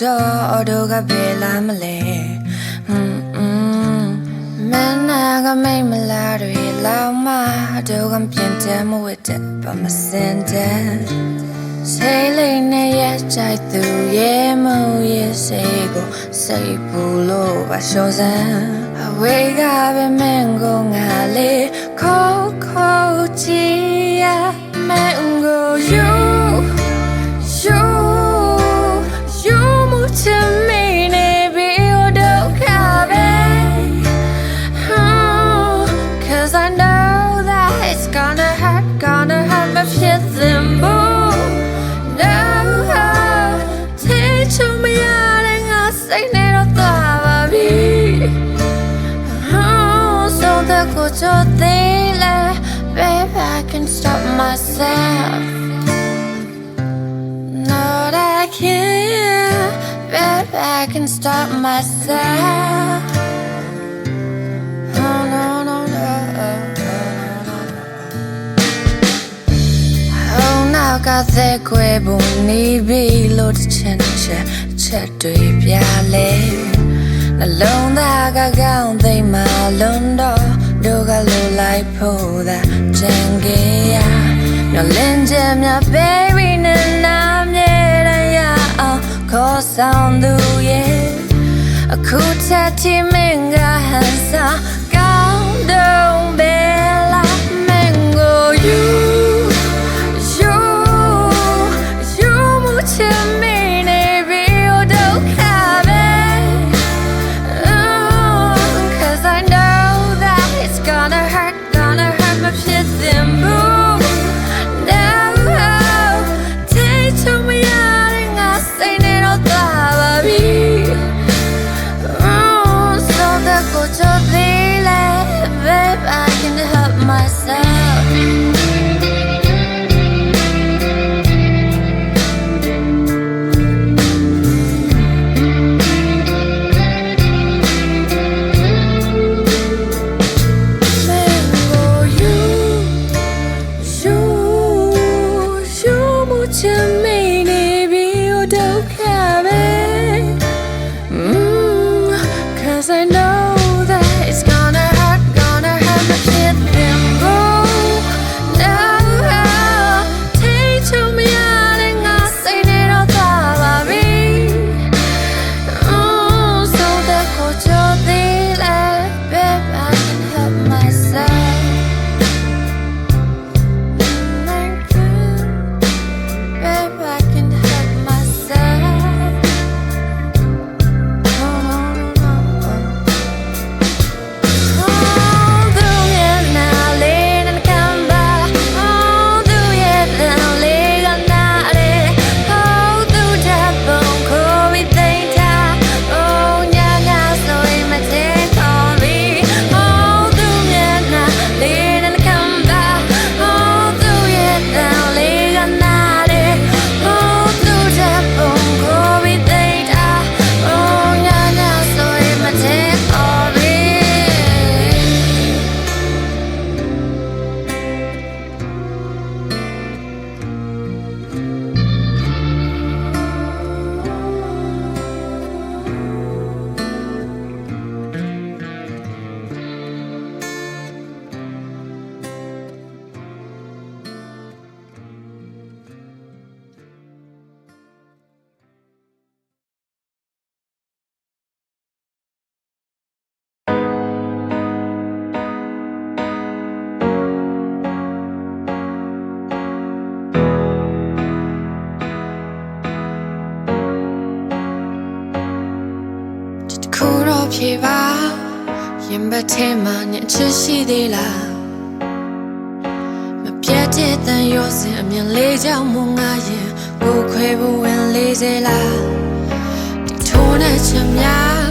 နာကဝဲတဲ့လိပ်ပြာတွေလောက်တော့တို့ကဘယ်လာမလဲဟွန်းဟွန်းမနာကမိတ်မလားတွေလောက်မှတို့ကပြင်တယ်မဝတ်တဲ့ဘာမစင်တဲ့စိတ်လေးနဲ့ရဲ့ကြိုက်သူရဲ့မူရဲ့စိတ်ကိုစိတ်ပူလို့ပါရှောစမ်းအဝေးကပဲမင်းကိုငါလေးခေါ်ခေါ်ချီရမင်းကို you myself. No, I can't, baby, I can stop myself. Oh, no, no, no. Oh, now got the quay boni be load chin chat chat တွေပြလဲနှလုံးသားကကောင်းသိမ်းမှလုံးတော့ တို့ကလိုလိုက်ဖို့သာကြံခဲ့ရမျောလင်းချက်များ baby နဲ့နာမြဲတမ်းရအောင်ခေါ်ဆောင်သူရဲ့အခုချက်ချင်မင်းကဟန်စား တော့ဖြေပါရင်ဘတ်ထဲမှာညစ်ချစ်ရှိသေးလားမပြတ်တဲ့တန်ရောစင်အမြင်လေးကြောင့်မငါရင်ကိုယ်ခွဲဖို့ဝင်လေးစေလားဒီထိုးနဲ့ချင်များ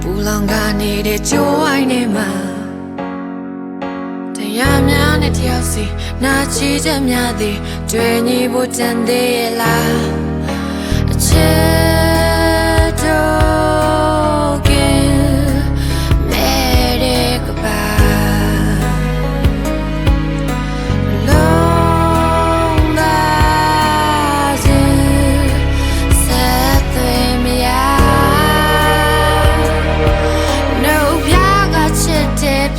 ပူလောင်ကနေတဲ့ကြိုးဝိုင်းနေမှာတရားများနဲ့တယောက်စီနာချီချက်များသည်တွေ့ညီဖို့တန်သေးရဲ့လားအချစ်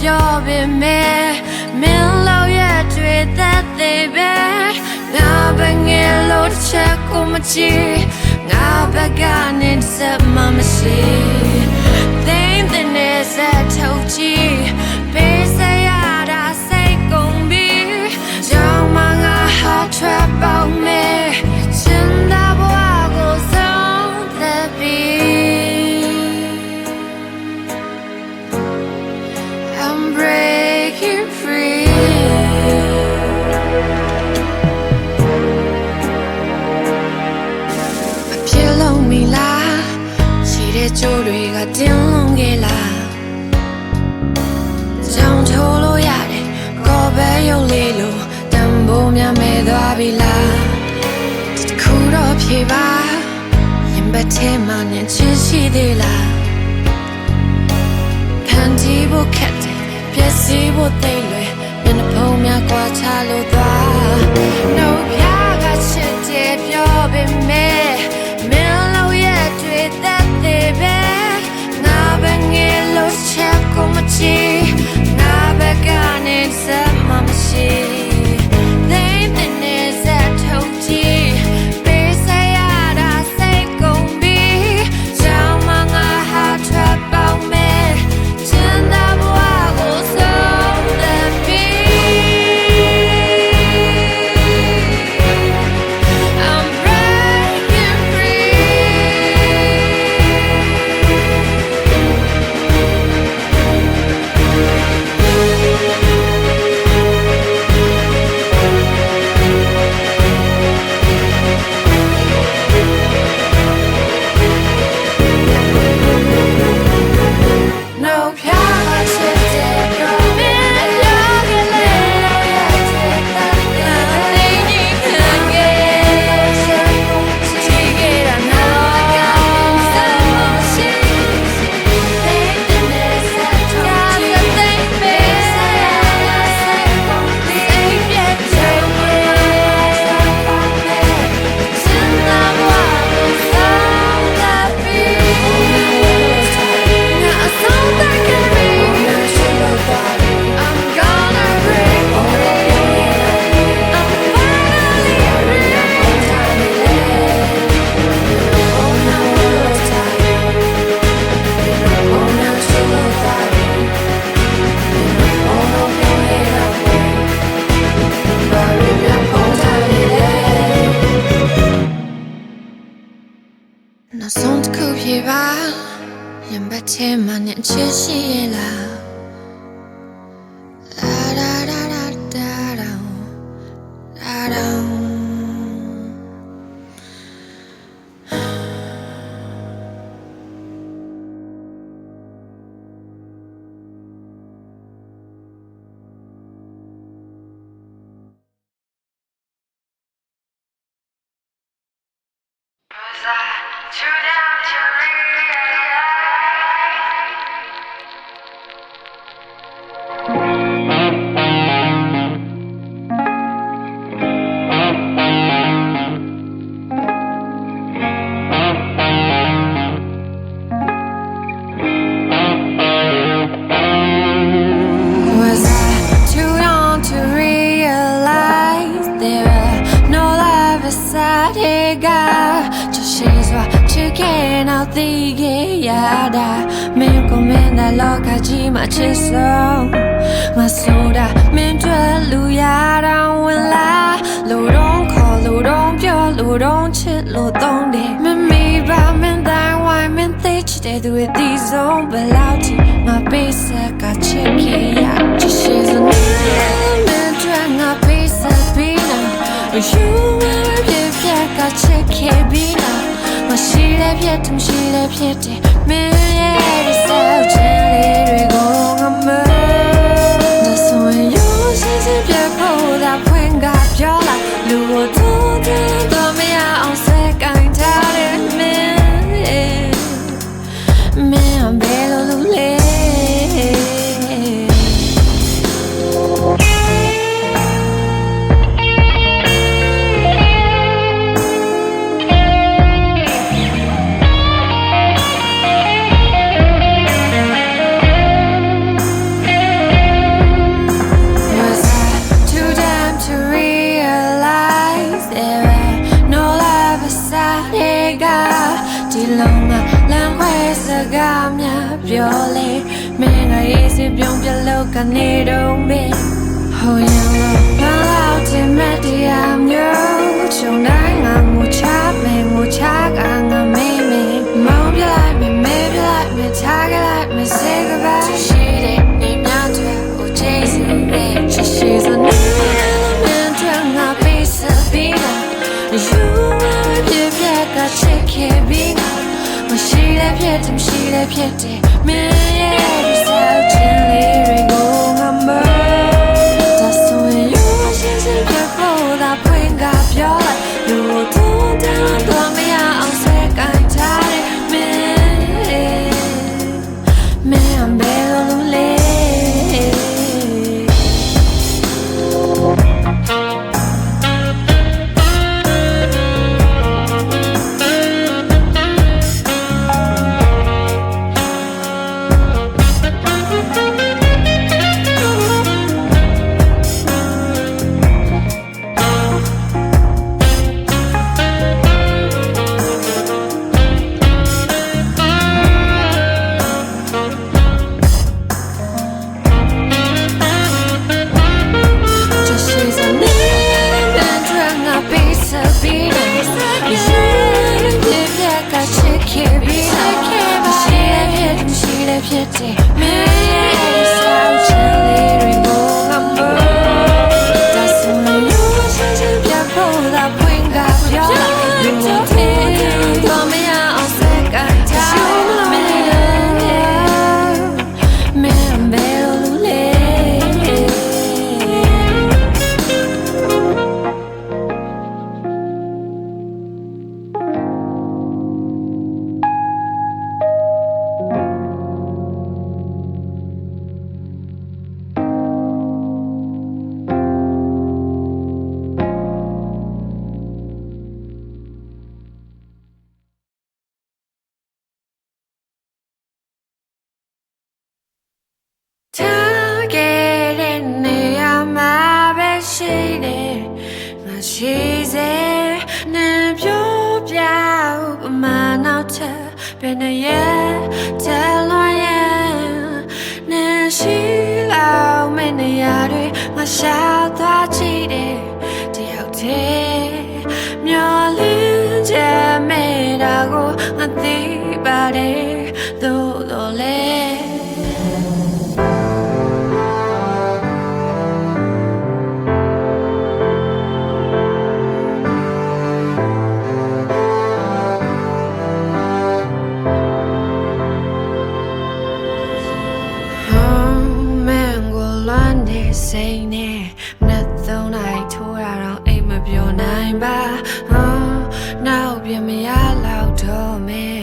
ပြောပေမဲ့မင်းလောက်ရဲ့တွေ့သက်သေးပဲငါပဲငယ်လို့တစ်ချက်ကိုမချီငါပဲကနေဆက်မမရှိသိတဲ့နေဆက်ထုတ်ချီပေးစရာဒါစိတ်ကုန်ပြီကြောင်မငါဟာ trap out me ပါရင်ဘတ်ထဲမှာညင်ချစ်ရှိသေးလားဖန်တီးဖို့ခက်တယ်ပျက်စီးဖို့သိမ့်လွယ်မျက်နှာဖုံးများကွာချလို့သွားနှုတ်ပြကချစ်တယ်ပြောပေမဲ့မ in the lock, I ji my chisel. My soda, me to luyada when la. Lo don't call, lo don't pure, lo don't chit, lo don't de. Me me ba me die, why me they chit do it these own belauti. My base got check yeah. Just she's a new man, trying to piece of pina. You will be back, I check it bina. မရှိလည်းဖြစ်တယ်မရှိလည်းဖြစ်တယ်မင်းရဲ့ဒီစောက်ချင်လေးတွေကိုငါမ candy. Man. ရှာသွားကြည့်တယ်တယောက်တည်းမျောလင်းချက်မေတာကိုငါသိပါတယ် များလောက်တော့မယ်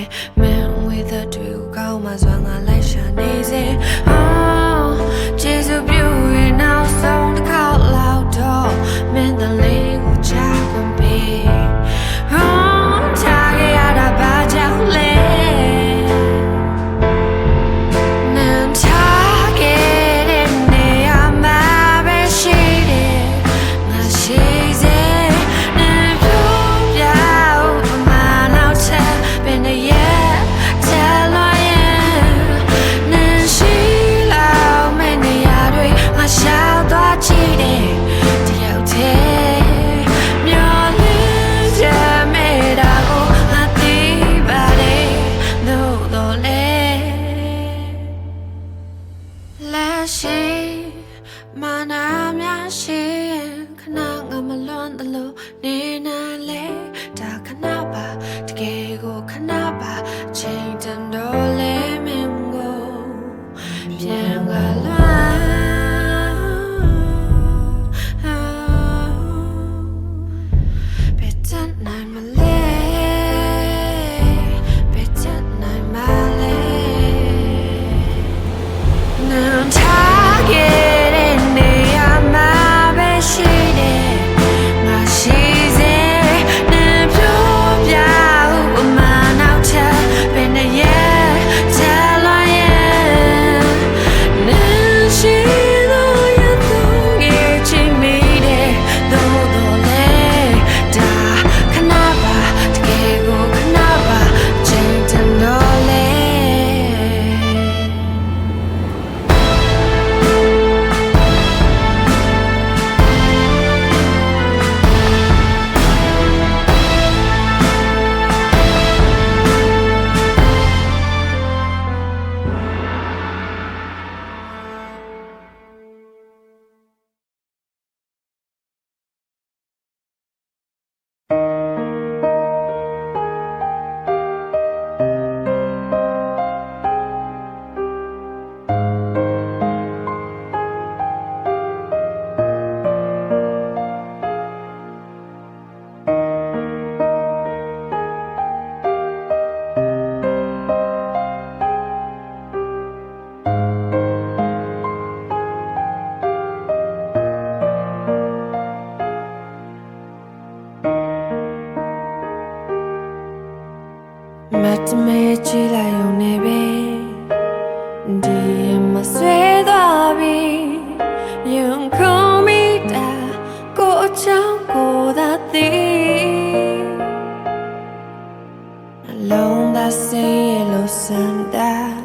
La onda se hielo santa.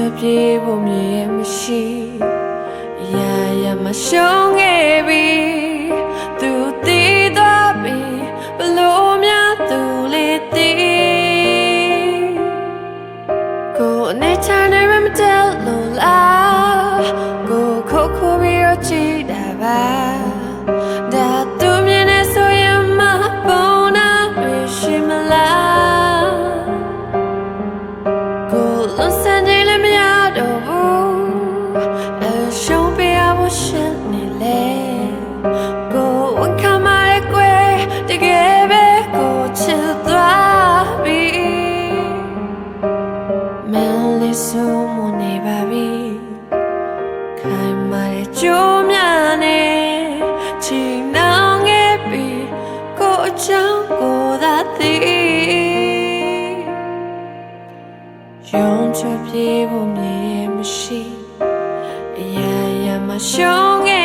ထွက်ပြေးဖို့မြေမရှိအရာရာမရှုံးခဲ့ပြီ ခိုင်မာတဲ့ကြိုးများနဲ့ချီနောင်ငယ်ပြီးကိုအချောင်းကိုသာသိယုံချပြေဖို့မြင်မရှိအရာရာမရှုံးငယ်